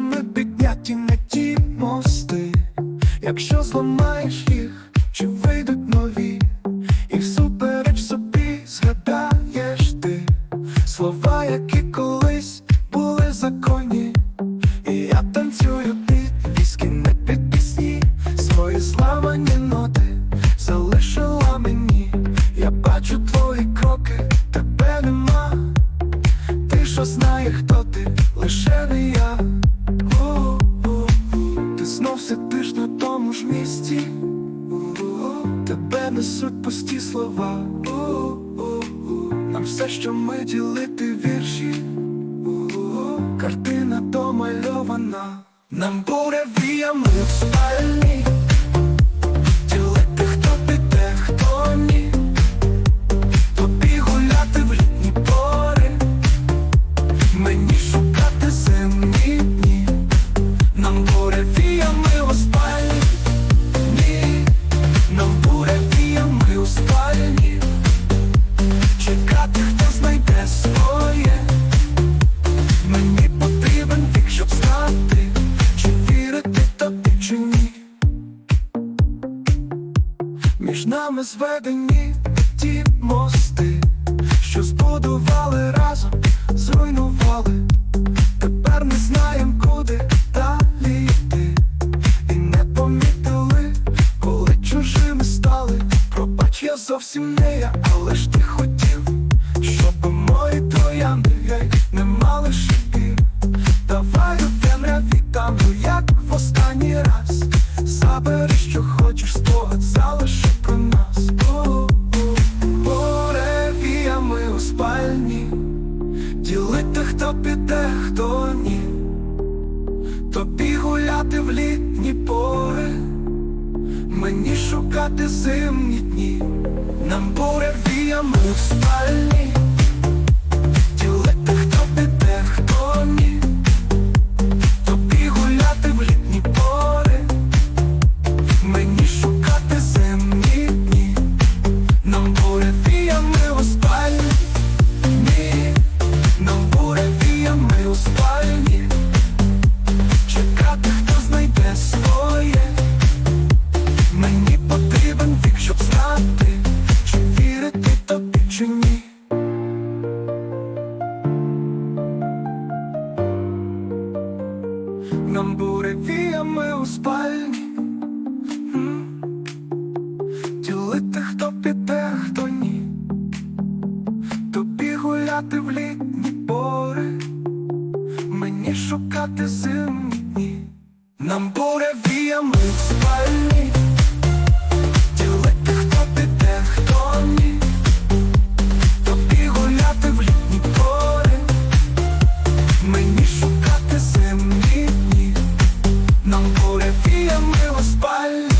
Ми підняті не ті мости, якщо зламаєш їх. Несуть пусті слова. Нам все, що ми ділити вірші. Картина домальована. Нам буде віями в спальні. Ділити, хто піде, Між нами зведені ті мости, що збудували разом, зруйнували. Тепер не знаєм, куди далі йти. І не помітили, коли чужими стали. Пробач, я зовсім не я, але ж ти ділити, хто піде, хто ні. Тобі гуляти в літні пори, мені шукати зимні дні. Нам буревіями у спальні, Нам буре, віями у спальні. Ділити, хто піде, хто ні. Тобі гуляти в літні пори. Мені шукати зимні дні. Нам буде Софія милоспальна